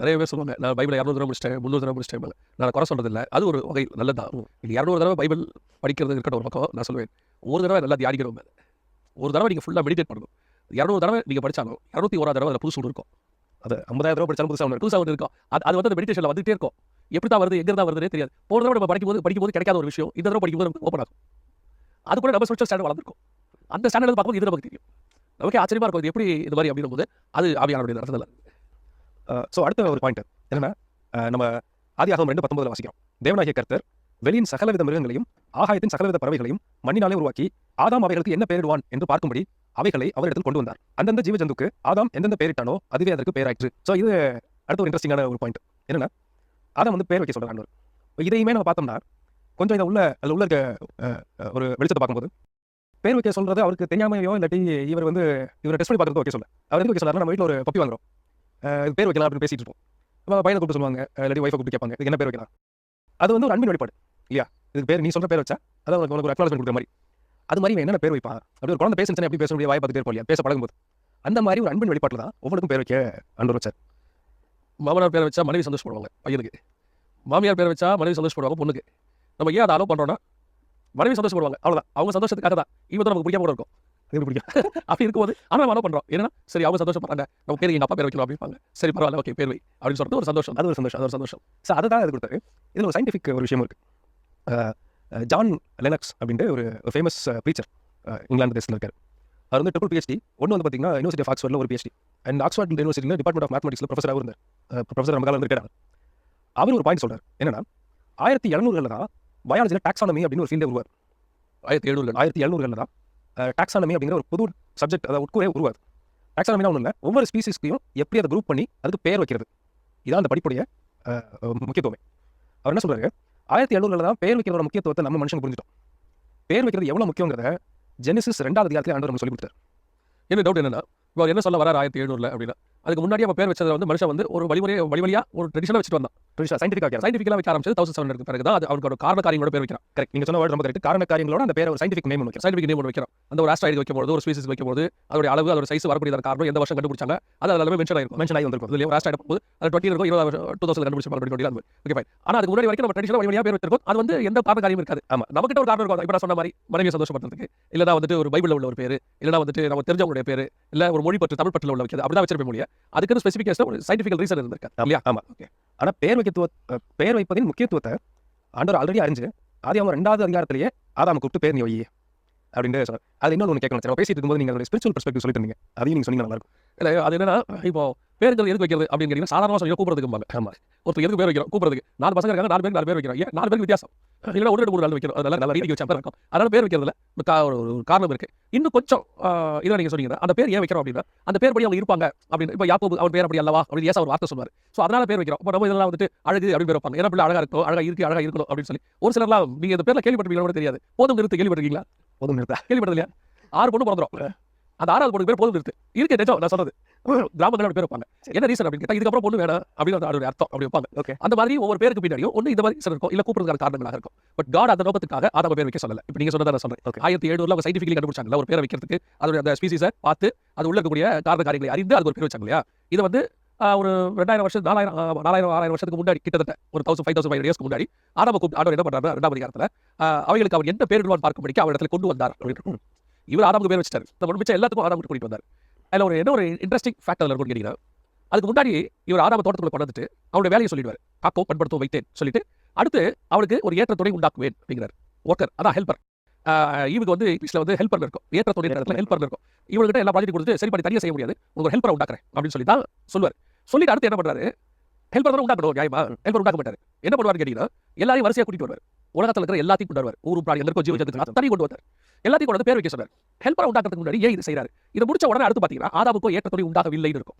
நிறைய பேர் சொல்லுவாங்க நான் பைபிளை இரநூறு தடவை முடிச்சிட்டேன் முந்நூறு தடவை முடிச்சிட்டேன் நான் குறை சொல்றது இல்லை அது ஒரு வகை நல்லதான் நீங்கள் இரநூறு தடவை பைபிள் படிக்கிறது இருக்கட்டும் ஒரு பக்கம் நான் சொல்லுவேன். ஒரு தடவை நல்லா தியானிக்கணும் மேல. ஒரு தடவை நீங்கள் ஃபுல்லாக மெடிடேட் பண்ணணும். இரநூறு தடவை நீங்கள் படிச்சாலும் இரநூத்தி ஓராது தடவை அதில் புதுசு ஒன்று இருக்கும். அது ஐம்பதாயிரம் ரூபாய் படிச்சாலும் புதுசாக ஒன்று புதுசாக ஒன்று இருக்கும். அது அது வந்து அந்த மெடிடேஷனில் வந்துட்டே இருக்கும். எப்படி தான் வருது எங்கே தான் வருதுனே தெரியாது. போன தடவை நம்ம படிக்கும்போது படிக்கும்போது கிடைக்காத ஒரு விஷயம். இந்த தடவை படிக்கும்போது நமக்கு ஓப்பன் ஆகும். அது கூட நம்ம ஸ்பெஷல் ஸ்டாண்டர்ட் வளர்ந்துருக்கும். அந்த ஸ்டாண்டர்ட் பார்க்கும்போது இது நமக்கு தெரியும். நமக்கு ஆச்சரியமா இருக்கும் இது எப்படி இது மாதிரி அப்படின்னும் போது அது ஆவியானுடைய நடத்துதல் ஸோ அடுத்த ஒரு பாயிண்ட் என்னன்னா நம்ம நம்ம ஆதியாகமம் ரெண்டு பத்தொன்பதில் வாசிக்கிறோம். தேவனாகிய கர்த்தர் வெளியின் சகலவித மிருகங்களையும் ஆகாயத்தின் சகலவித பறவைகளையும் மண்ணினாலே உருவாக்கி ஆதாம் அவைகளுக்கு என்ன பெயரிடுவான் என்று பார்க்கும்படி அவைகளை அவரிடத்தில் கொண்டு வந்தார். அந்தந்த ஜீவஜந்துக்கு ஆதாம் எந்தெந்த பெயரிட்டானோ அதுவே அதற்கு பெயராயிற்று. ஸோ இது அடுத்த ஒரு இன்ட்ரெஸ்டிங்கான ஒரு பாயிண்ட் என்னன்னா ஆதாம் வந்து பேர் வைக்க சொல்றாங்க இதையுமே நம்ம பார்த்தோம்னா கொஞ்சம் இதை உள்ள அதில் உள்ள இருக்க ஒரு வெளிச்சத்தை பார்க்கும்போது பேர் வைக்க சொல்றது அவருக்கு தெரியாமையோ இல்லாட்டி இவர் வந்து இவரை டெஸ்ட் பண்ணி பார்க்கறது ஓகே சொல்ல. அவர் எதுக்கு வைக்க சொல்றாருன்னா நம்ம வீட்டில் ஒரு பப்பி வாங்குறோம். பேர் வைக்கலாம் அப்படின்னு பேசிட்டு இருப்போம். பையனை கூப்பிட்டு சொல்லுவாங்க. இல்லாட்டி ஒய்ஃபை கூப்பிட்டு கேட்பாங்க. இதுக்கு என்ன பேர் வைக்கலாம்? அது வந்து ஒரு அன்பின் வெளிப்பாடு. இல்லையா? இதுக்கு பேர் நீ சொல்ற பேர் வச்சா அதான் உனக்கு ஒரு அக்னாலஜ்மெண்ட் கொடுக்குற மாதிரி. அது மாதிரி என்ன பேர் வைப்பான்? அப்படி ஒரு குழந்தை பேசுன்னு எப்படி பேச முடியாது வாய் பார்த்துட்டு இருப்போம் இல்லையா? பேச பழகும்போது. அந்த மாதிரி ஒரு அன்பின் வெளிப்பாட்டில் தான் ஒவ்வொருக்கும் பேர் வைக்க அன்று வச்சார். மாமனார் பேர் வச்சா மனைவி சந்தோஷப்படுவாங்க பையனுக்கு. மாமியார் பேர் வச்சா மனைவி சந்தோஷப்படுவாங்க பொண்ணுக்கு. நம்ம ஏன் அதை அலோவ் பண்ணுறோன்னா மனைவி சந்தோஷப்படுவாங்க. அவ்வளோதான் அவங்க சந்தோஷத்துக்காக தான். இவன் தான் நமக்கு பிடிக்காம கூட இருக்கும். இது பிடிக்கும்? அப்படி இருக்கும்போது ஆனால் நம்ம பண்ணுறோம் ஏன்னா சரி அவங்க சந்தோஷப்படுறாங்க நம்ம பேர் எங்கள் அப்பா பேர் வைக்கலாம் அப்படிம்பாங்க. சரி பரவாயில்ல ஓகே பேர் வை அப்படின்னு சொல்லிட்டு ஒரு சந்தோஷம். அது ஒரு சந்தோஷம் அது ஒரு சந்தோஷம். ஸோ அதை தான் இது கொடுத்தாரு. இதில் ஒரு சயின்டிஃபிக் ஒரு விஷயம் இருக்கு. அஹ், அஹ், ஜான் லெனக்ஸ் அப்படின்ட்டு ஒரு ஃபேமஸ் ப்ரீச்சர் இங்கிலாந்து தேசத்தில் இருக்கார். அவர் வந்து ட்ரிபிள் பிஹெச்டி ஒன்று வந்து பார்த்தீங்கன்னா யூனிவர்சிட்டி ஆஃப் ஆக்ஸ்ஃபோர்டில் ஒரு பிஹெச்டி அண்ட் ஆக்ஸ்ஃபோர்ட் யூனிவர்சிட்டியில் டிபார்ட்மெண்ட் ஆஃப் மேத்தமெட்டிக்ஸில் ப்ரொஃபஸராக இருந்தார். ப்ரொஃபஸர் நம்ம காலம் இருக்கார் அவர். ஒரு பாயிண்ட் சொல்றாரு. என்னன்னா ஆயிரத்தி எழுநூறுகளில் தான் பயாலஜியில் டாக்ஸானமி அப்படின்னு ஒரு ஃபீல்டே உருவார். ஆயிரத்தி எழுநூறு ஆயிரத்தி எழுநூறுகளில் தான் டாக்ஸானமி அப்படிங்கிற ஒரு புது சப்ஜெக்ட் அதாவது உட்கூரே உருவாது டாக்ஸானமினா ஒன்றும் இல்லை. ஒவ்வொரு ஸ்பீசிஸ்க்கையும் எப்படி அதை குரூப் பண்ணி அதுக்கு பேர் வைக்கிறது. இதான் அந்த படிப்புடைய முக்கியத்துவமே. அவர் என்ன சொல்றாரு? ஆயிரத்தி எழுநூறுல தான் பேர் வைக்கிறதோட முக்கியத்துவத்தை நம்ம மனுஷன் புரிஞ்சிட்டோம். பேர் வைக்கிறது எவ்வளவு முக்கியங்கிறத ஜெனிசிஸ் ரெண்டாவது அதிகாரத்தில் ஆண்டவர் நம்ம சொல்லி கொடுத்தாரு. என்ன டவுட் என்னன்னா இப்போ என்ன சொல்ல வரார் ஆயிரத்தி எழுநூறுல அப்படின்னா? அதுக்கு முன்னாடி அவன் பேர் வச்சது வந்து மனுஷன் வந்து ஒரு வழிமுறை வழிவழியா ஒரு ட்ரெடிஷனாக வச்சுட்டு வந்தான். சயின்டிஃபிக்காக சயின்டிஃபிக்கலாக வைக்க ஆரம்பிச்சது தௌசண்ட் செவன் இருக்கு பிறகு தான் அது அவனுக்கு ஒரு காரண காரியங்களோட பேர் வைக்கிறான். கரெக்ட் நீங்க சொன்ன word ரொம்ப கரெக்ட் காரண காரியங்களோட அந்த பேர் ஒரு சயின்டிஃபிக் நேம் வைக்கிறோம் சயின்டிஃபிக் நேம் வைக்கிறோம் அந்த ஒரு ஆஸ்ட்ராய்டு வைக்கும்போது ஒரு ஸ்பீசிஸ் வைக்கும்போது அதோட அளவு அதோட சைஸ் வரக்கூடிய காரணம் எந்த வருஷம் கண்டுபிடிச்சாங்க அது அதில் மென்ஷன் ஆயிருக்கும். மென்ஷன் ஆகி வந்திருக்கும். ஒரு ஆஸ்ட்ராய்டு போது அது டுவெண்ட்டி இருக்கும் இருபது டூ தௌசண்ட் கண்டுபிடிச்சு டுவெண்ட்டி டுவெண்ட்டி ஓகே ஃபைன் ஆனால் அதுக்கு முன்னாடி வரைக்கும் நம்ம ட்ரெடிஷனல் வழிவழியாக பேர் வச்சிருக்கோம். அது வந்து எந்த காரண காரியம் இருக்காது. ஆமாம் நம்மகிட்ட ஒரு காரணம் இருக்கும். இப்போ நான் சொன்ன மாதிரி மனைவியை சந்தோஷப்படுறதுக்கு இல்லைனா வந்துட்டு ஒரு பைபிளில் உள்ள ஒரு பேர். இல்லைனா வந்துட்டு நம்ம தெரிஞ்சவங்களுடைய பேர். இல்லை ஒரு மொழி பற்று தமிழ் பற்றில் உள்ள வைக்கிறது. அப்படி தான் வச்சிருப்பேன் மொழியை. அதுக்கு ஸ்பெசிஃபிகேஷன் ஒரு சயின்டிஃபிக் ரீசன் இருந்திருக்காது இல்லையா? ஆமா. ஓகே ஆனா பேர் வைக்கத்துவ பேர் வைப்பதின் முக்கியத்துவத்தை ஆண்டவர் ஆல்ரெடி அறிஞ்சு ஆதி அவன் ரெண்டாவது அதிகாரத்திலேயே ஆதாம கூப்பிட்டு பேர் நீ வை அப்படின்னு சொன்னார் அது இன்னொன்று ஒன்று கேட்கணும் பேசிட்டு இருக்கும்போது நீங்க ஸ்பிரிச்சுவல் பெர்ஸ்பெக்டிவ் சொல்லிட்டு இருந்தீங்க. அதையும் நீங்க சொன்னீங்க நல்லா இருக்கும். இல்லை அது என்னன்னா இப்போ பேருங்கிறது எதுக்கு வைக்கிறது அப்படின்னு கேட்டீங்கன்னா சாதாரணமாக சொல்லி கூப்பிடுறதுக்கு ஆமா. ஒருத்தர் எதுக்கு பேர் வைக்கிறோம்? கூப்பிடுறதுக்கு. நாலு பசங்க இருக்காங்க நாலு பேருக்கு நாலு பேர் வைக்கிறோம். ஏன்? நாலு பேருக்கு வித்தியாசம். இல்லைன்னா ஒரு ரெண்டு மூணு நாள் வைக்கிறோம். அதனால நல்ல ரீதிக்கு வச்சா இருக்கும் அதனால பேர் வைக்கிறதுல ஒரு காரணம் இருக்கு. இன்னும் கொஞ்சம் இதை நீங்க சொன்னீங்க அந்த பேர் ஏன் வைக்கிறோம் அப்படின்னா அந்த பேர் படி அவங்க இருப்பாங்க அப்படின்னு. இப்போ யாக்கோபு அவர் பேர் அப்படி அல்லவா அப்படின்னு ஏசா ஒரு வார்த்தை சொல்லுவார் ஸோ அதனால பேர் வைக்கிறோம். இப்போ நம்ம இதெல்லாம் வந்துட்டு அழகு அப்படின்னு பேர் வைப்பாங்க. ஏன்னா பிள்ளை அழகா இருக்கும் அழகா இருக்கு அழகா இருக்கணும் அப்படின்னு சொல்லி. ஒரு சிலர்லாம் நீங்க இந்த பேர்ல கேள்விப்பட்டிருக்கீங்களா தெரியாது. போதும் நிறுத்து. கேள்விப்பட்டிருக்கீங்களா? போதும் நிறுத்தா. கேள்விப்பட்டது இல்லையா ஆறு பொண்ணு பிறந்துரும். அந்த ஆறாவது பொண்ணு பேர் போதும் நிறுத்து. இருக்கு நிஜம் நான் சொல்றது. கிராமங்களோட பேர் வைப்பாங்க. என்ன ரீசன் அப்படின்னு கேட்டா இதுக்கப்புறம் பொண்ணு வேணாம் அப்படின்னு அதோட அர்த்தம் அப்படி வைப்பாங்க. Okay. அந்த மாதிரி ஒவ்வொரு பேருக்கு பின்னாடியும் ஒன்று இந்த மாதிரி ரீசன் இருக்கும். இல்ல கூப்பிடுறதுக்கான காரணங்களாக இருக்கும். பட் காட் அந்த நோக்கத்துக்காக ஆதாம பேர் வைக்க சொல்லல. இப்போ நீங்க சொன்னதை நான் சொல்றேன். ஆயிரத்தி எழுநூறுல அவங்க சயின்டிஃபிக்கலி கண்டுபிடிச்சாங்கல்ல ஒரு பேரை வைக்கிறதுக்கு அதோட அந்த ஸ்பீசிஸை பார்த்து அது உள்ள இருக்கக்கூடிய காரண காரியங்களை அறிந்து அது ஒரு பேர் வச்சாங்க இல்லையா? இது வந்து ஒரு ரெண்டாயிரம் வருஷம் நாலாயிரம் நாலாயிரம் ஆறாயிரம் வருஷத்துக்கு முன்னாடி கிட்டத்தட்ட ஒரு தௌசண்ட் ஃபைவ் தௌசண்ட் ஃபைவ் இயர்ஸ்க்கு முன்னாடி ஆதாம கூப்பிட்டு ஆண்டவர் என்ன பண்றாரு ரெண்டாம் அதிகாரத்துல அவைகளுக்கு அவர் என்ன பேரிடுவான் பார்க்கும்படிக்கு அவர் இடத்துல கொண்டு வந்தார் அப்படின்னு. இவர் ஆதாமுக்கு பேர் வச்சிட்டாரு. இந்த மிச்சம் எல்லாத்துக்கும் ஆதாமுக்கு கூட்டிட்டு வந்தார். அதில் ஒரு என்ன ஒரு இன்ட்ரெஸ்டிங் ஃபேக்ட் அதில் இருக்கும்னு கேட்டீங்கன்னா அதுக்கு முன்னாடி இவர் ஆதாம தோட்டத்துக்குள்ள கொண்டு அவருடைய வேலையை சொல்லிடுவார். காக்கோ பண்படுத்தும் வைத்தேன் சொல்லிட்டு அடுத்து அவளுக்கு ஒரு ஏற்ற துணை உண்டாக்குவேன் அப்படிங்கிறார். ஒர்க்கர் அதான் ஹெல்ப்பர் இவங்க வந்து இங்கிலீஷ்ல வந்து ஹெல்ப்பர் இருக்கும். ஏற்ற துணை இடத்துல ஹெல்ப்பர் இருக்கும். இவங்ககிட்ட எல்லா ப்ராஜெக்ட் கொடுத்து சரி பண்ணி தனியாக செய்ய முடியாது. உங்களுக்கு ஹெல்ப்பரை உண்டாக்குறேன் அப்படின்னு சொல்லி தான் சொல்லுவார். சொல்லிட்டு அடுத்து என்ன பண்றாரு? ஹெல்ப்பர் தான் உண்டாக்கணும் நியாயமா? ஹெல்ப்பர் உண்டாக்க மாட்டாரு. என்ன பண்ணுவார் கேட்டீங்கன்னா எல்லாரையும் வரிசையா கூட்டிட்டு வருவார். உலகத்தில் இருக்கிற எல்லாத்தையும் கொண்டு வருவார். ஊரு பிராணி எந்த ஜீவ ஜந்துக்கள் கொண்டு வந்தார் எல்லாத்தையும் கொண்டு வந்து பேர் வைக்க சொன்னார் ஹெல்ப்பரை உண்டாக்குறதுக்கு முன்னாடி ஏன் இது செய்றாரு? இதை முடிச்ச உடனே அடுத்து பாத்தீங்கன்னா ஆதாவுக்கு ஏற்றத்துறை துணை உண்டாகவில்லைன்னு இருக்கும்.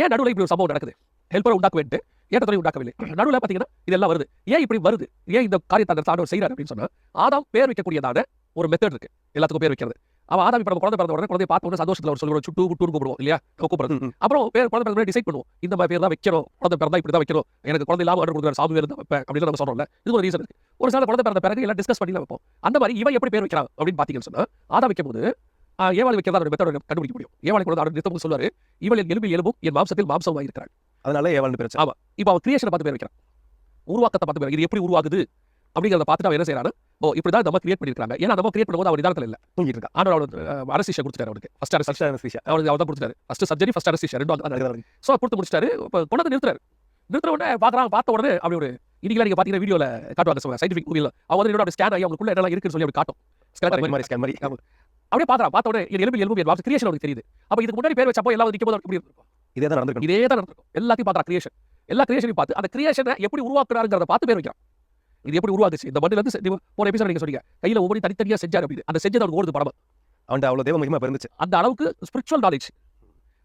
ஏன் நடுவில் இப்படி ஒரு சம்பவம் நடக்குது? ஹெல்ப்பரை உண்டாக்க வேண்டு ஏற்றத்துறை உண்டாக்கவில்லை. நடுவில் பாத்தீங்கன்னா இதெல்லாம் வருது. ஏன் இப்படி வருது? ஏன் இந்த காரியத்தை அந்த ஆண்டவர் செய்யறாரு அப்படின்னு சொன்னா ஆதாம் பேர் வைக்கக்கூடியதான ஒரு மெத்தட் இருக்கு. எல்லாத்துக்கும் பேர் வைக்கிறது. அவன் ஆதாம் நம்ம குழந்தை பிறந்த உடனே குழந்தைய பார்த்த உடனே சந்தோஷத்துல ஒரு சொல்லுவோம் சுட்டு குட்டுன்னு கூப்பிடுவோம் இல்லையா? கூப்பிடுறது. அப்புறம் பேர் குழந்தை பிறந்த டிசைட் பண்ணுவோம். இந்த மாதிரி பேர் தான் வைக்கிறோம் குழந்தை பிறந்தா இப்படி தான் வைக்கிறோம் எனக்கு குழந்தை இல்லாம ஆர்டர் கொடுக்குற சாமி தான் வைப்பேன் அப்படின்னு நம்ம சொல்றோம்ல. இது ஒரு ரீசன் இருக்கு. ஒரு சில குழந்தை பிறந்த பிறகு எல்லாம் டிஸ்கஸ் பண்ணி வைப்போம். அந்த மாதிரி இவன் எப்படி பேர் வைக்கிறான் அப்படின்னு பாத்தீங்கன்னு சொன்னா ஆதா வைக்கும் போது ஏவாளி வைக்கிறதா ஒரு மெத்தட் கண்டுபிடிக்க முடியும். ஏவாளி கூட அவர் நிறுத்தம் சொல்லுவாரு இவள் என் எலும்பில் எலும்பும் என் மாம்சத்தில் மாம்சமாக இருக்கிறாள் அதனால ஏவாள்னு பேர். ஆமா. இப்போ அவன் கிரியேஷனை பார்த்து பேர் வைக்கிறான். உருவாக்கத்தை பார்த்து பேர் இது எப்படி உருவாகுது? அப்படிங்கிறத பார்த்துட்டு அவன் என்ன செய்யறாரு ஓ இப்படிதான் நம்ம கிரியேட் பண்ணிருக்காங்க ஏன்னா நம்ம கிரியேட் பண்ணும்போது அவர் நிதானத்தில் இல்ல. தூங்கிட்டு இருக்கா. ஆனா அவனுக்கு அரசிஷா கொடுத்துட்டாரு அவனுக்கு. ஃபர்ஸ்ட் அரசு First anesthesia. அவனுக்கு அவர் தான் கொடுத்துட்டாரு. ஃபர்ஸ்ட் சர்ஜரி ஃபர்ஸ்ட் அரசிஷா தான் அதுதான் இருக்கு. ஸோ கொடுத்து முடிச்சிட்டாரு. இப்போ கொண்டு வந்து நிறுத்துறாரு. நிறுத்துற உடனே பார்க்குறாங்க பார்த்த உடனே அப்படி ஒரு இன்னைக்கு நீங்க பார்த்தீங்கன்னா வீடியோல காட்டுவாங்க சயின்டிஃபிக் மூவியில் அவங்க வந்து என்னோட ஸ்கேன் ஆகி அவங்களுக்குள்ள என்னெல்லாம் இருக்குன்னு சொல்லி அப்படி காட்டும். Skeleton மாதிரி. மாதிரி. மாதிரி. அப்படியே பார்க்கறான். பார்த்த உடனே இது எலும்பு எலும்பு எலும்பு கிரியேஷன் அவனுக்கு தெரியுது. அப்போ இதுக்கு முன்னாடி பேர் வச்சப்போ எல்லாம் நிற்கும் போது இருக்கும் இதே தான் நடந்திருக்கும். இதே தான் நடக்கும் எல்லாத்தையும் பார்க்குறா கிரியேஷன் எல்லா கிரியேஷனையும் பார்த்து அந்த கிரியேஷனை எப்படி உருவாக்குறாங்கிறத பார்த்து பேர் வைக்கிறான். இது எப்படி உருவாக்குச்சு இந்த மண்ணில இருந்து போன எபிசோட் நீங்க சொன்னீங்க. கையில ஒவ்வொரு தனித்தனியா செஞ்சாரு அப்படின்னு அந்த செஞ்சது அவருக்கு ஓடுது படம் அவன்கிட்ட அவ்வளவு தேவ மகிமை இருந்துச்சு. அந்த அளவுக்கு ஸ்பிரிச்சுவல் நாலேஜ்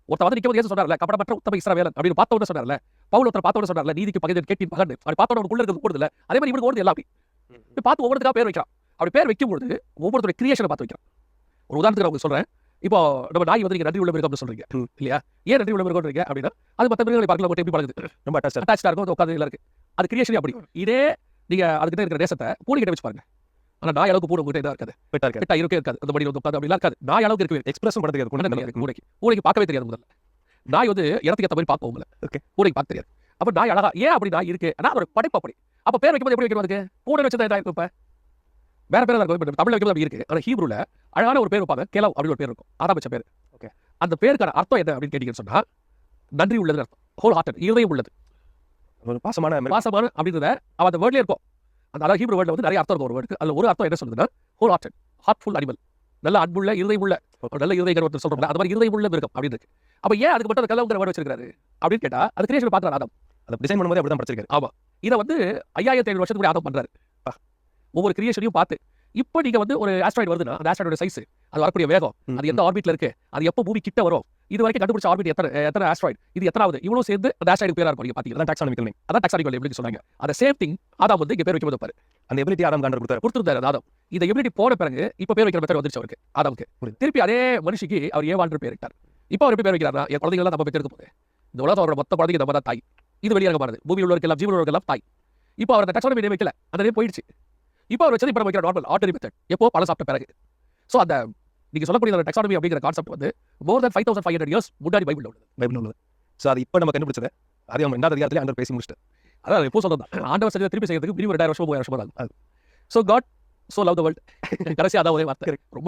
ஒருத்த வந்து நிற்கும் சொன்னார்ல கபடமற்ற உத்தம இஸ்ரவேலன் அப்படின்னு பார்த்த உடனே சொன்னார்ல பவுல் ஒருத்தர் பார்த்த உடனே சொன்னார்ல நீதிக்கு பகைதன் கேட்டின் மகன். அப்படி பார்த்த உடனே உள்ள இருக்கிறது ஓடுதுல. அதே மாதிரி இவனுக்கு ஓடுது எல்லாம் பார்த்து ஒவ்வொருத்துக்காக பேர் வைக்கிறான். அப்படி பேர் வைக்கும் பொழுது ஒவ்வொருத்தருடைய கிரியேஷனை பார்த்து வைக்கிறான். ஒரு உதாரணத்துக்கு உங்களுக்கு சொல்றேன். இப்போ நம்ம நாய் வந்து நீங்க நன்றி உள்ள மிருகம் சொல்றீங்க. இல்லையா? ஏன் நன்றி உள்ள மிருகம்ன்றீங்க அப்படின்னா அது மற்ற மிருகங்களை பார்க்கல மட்டும் எப்படி பழகுது ரொம்ப ஆ அட்டாச்சா இருக்கும் உட்காந்து இருக்கு. அது கிரியேஷன் அப்படி இதே நீங்க அதுக்கிட்ட இருக்கிற நேசத்தை பூனை கிட்ட வச்சு பாருங்க. ஆனா நாய் அளவுக்கு பூனை உங்ககிட்ட இருக்காது. பெட்டா இருக்காது. கிட்ட இருக்கே இருக்காது. அந்த மணி வந்து உட்காந்து அப்படிலாம் இருக்காது. நாய் அளவுக்கு இருக்கவே எக்ஸ்பிரஸும் பண்ண தெரியாது. பூனைக்கு பூனைக்கு பார்க்கவே தெரியாது முதல்ல. நாய் வந்து இடத்துக்கு ஏற்ற மாதிரி பார்க்கும் உங்களை. Okay. பூனைக்கு பார்க்க தெரியாது. அப்ப நாய் அழகா ஏன் அப்படி நாய் இருக்கு? ஆனா அதோட படைப்பு அப்படி. அப்ப பேர் வைக்கும்போது எப்படி வைக்கணும் அதுக்கு? பூனை என்ன இருக்கும் இப்ப. வேற பேர் தான் இருக்கும். தமிழ்ல வைக்கும்போது அப்படி இருக்கு. ஆனா ஹீப்ரூல அழகான ஒரு பேர் வைப்பாங்க. கேலவ் அப்படின்னு ஒரு பேர் இருக்கும். ஆதாம் வச்ச பேர். Okay. அந்த பேருக்கான அர்த்தம் என்ன அப்படின்னு கேட்டீங்கன்னு சொன்னா நன்றி உள்ளது அர்த்தம். ஹோல் ஹார்ட்டட் இதயம் உள்ளது. பாசமான. பாசமான அப்படின்றத அவன் அந்த வேர்ட்லயே இருக்கும். அந்த அதாவது ஹீப்ரு வேர்ட்ல வந்து நிறைய அர்த்தம் இருக்கும் ஒரு வேர்டுக்கு அதுல ஒரு அர்த்தம் என்ன சொல்லுதுன்னா ஹோல் ஹார்ட்டட் ஹார்ட்ஃபுல் அனிமல் நல்ல அன்புள்ள இருதயமுள்ள. ஒரு நல்ல இருதய ஒருத்தர் சொல்றோம்ல அது மாதிரி இருதயமுள்ள மிருகம் அப்படின்னு இருக்கு. அப்ப ஏன் அதுக்கு மட்டும் அந்த கல்லவங்கிற வேர்டு வச்சிருக்காரு அப்படின்னு கேட்டா அது கிரியேஷன் பாக்குறாரு ஆதம். அதை டிசைன் பண்ணும்போது அப்படிதான் படிச்சிருக்காரு. இதை வந்து ஐயாயிரத்தி ஐநூறு வருஷத்துக்கு ஆதம் பண்றாரு. பா. ஒவ்வொரு கிரியேஷனையும் பார்த்து இப்போ நீங்க வந்து ஒரு ஆஸ்ட்ராய்டு வருதுன்னா அந்த ஆஸ்ட்ராய்டோட சைஸ் அது வரக்கூடிய வேகம் அது எந்த ஆர்பிட்ல இருக்கு அது எப்போ பூமி கிட்ட வரும் இது வரைக்கும் கண்டுபிடிச்ச ஆர்பிட் எத்தனை எத்தனை ஆஸ்ட்ராய்டு இது எத்தனாவது இவ்வளவு சேர்ந்து அந்த ஆஸ்ட்ராய்டு பேரா இருக்கும் பாத்தீங்கன்னா அதான் டாக்ஸானிக்கல் எப்படி சொன்னாங்க அந்த சேம் திங் ஆதாம் வந்து இங்க பேர் வைக்கும் பாரு. அந்த ability ஆதாம் காண்டர் கொடுத்தாரு. கொடுத்துருந்தாரு ஆதாம். இந்த எபிலிட்டி போன பிறகு இப்ப பேர் வைக்கிற மெத்தட் வந்துருச்சு அவருக்கு ஆதாமுக்கு. திருப்பி அதே மனுஷிக்கு அவர் ஏவாண்டு பேர் இட்டார். இப்போ அவர் எப்படி பேர் வைக்கிறாரா என் குழந்தைகள் நம்ம பெற்றெடுக்க போகுது. இந்த உலகம் அவரோட மொத்த குழந்தைங்க நம்ம தான் தாய். இது வெளியரங்கமானது பூமியில் உள்ளவர்கள் ஜீவன் உள்ளவர்கள் தாய். இப்போ அவர் அந்த டச்சான நேம் வைக்கல. அந்த நேம் போயிடுச்சு. இப்போ அவர் வச்சது இப்போ நம்ம வைக்கிற நார்மல் ஆர்டரி மெத்தட் எப்போ பல சாப்பிட்ட பிறகு ஸோ அந்த நீங்க சொல்லக்கூடிய அந்த டெக்ஸானமி அப்படிங்கிற கான்செப்ட் வந்து more than five thousand five hundred years முன்னாடி பைபிள் உள்ளது பைபிள் உள்ளது. So அது இப்ப நம்ம கண்டுபிடிச்சது. அதே அவன் ரெண்டாவது அதிகாரத்திலே ஆண்டவர் பேசி முடிச்சிட்டார். அதான் எப்போ சொல்லலாம் ஆண்டவர் செஞ்சதை திருப்பி செய்யறதுக்கு மினிமம் ரெண்டாயிரம் வருஷம் மூவாயிரம் வருஷம் தான் அது. So God so love the world கடைசி ஒரே வார்த்தை ரொம்ப